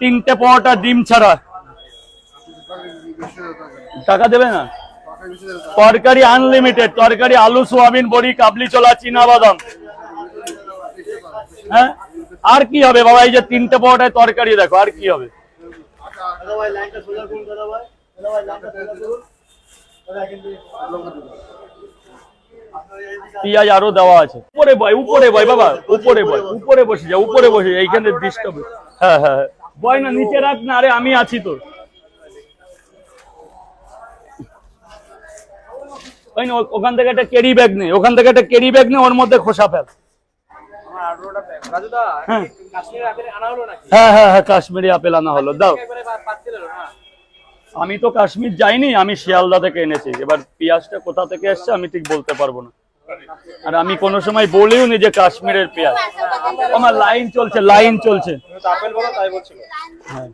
তিনটে পরোটা, ডিম ছাড়া। টাকা দেবে না? তরকারি আনলিমিটেড তরকারি, আলু, সোয়াবিন, বড়ি, কাবলি ছোলা চীনা বাদাম। হ্যাঁ? আর কি হবে বাবা? এই যে তিনটে পরোটায় তরকারি, দেখো, আর কি হবে? পিঁয়াজ আরও দেওয়া আছে। উপরে বয় উপরে বয়, বাবা, উপরে বয়, উপরে বসে যা, উপরে বসে যা, এইখানে ডিস্টার্ব হ্যাঁ হ্যাঁ। বয় না, নিচে রাখ না, আরে আমি আছি তো ওই না, ওখান থেকে একটা ব্যাগ ওখান থেকে একটা ব্যাগ ওর মধ্যে খোসা ফেল। হ্যাঁ হ্যাঁ হ্যাঁ কাশ্মীরি আপেল আনা হলো, দাও। আমি তো কাশ্মীর যাইনি, আমি শিয়ালদা থেকে এনেছি। এবার পেঁয়াজটা কোথা থেকে এসছে আমি ঠিক বলতে পারব না। আর আমি কোনো সময় বলিও নি যে কাশ্মীরের পেঁয়াজ। আমার লাইন চলছে লাইন চলছে। আপেল বলো তাই বলছিল। হ্যাঁ।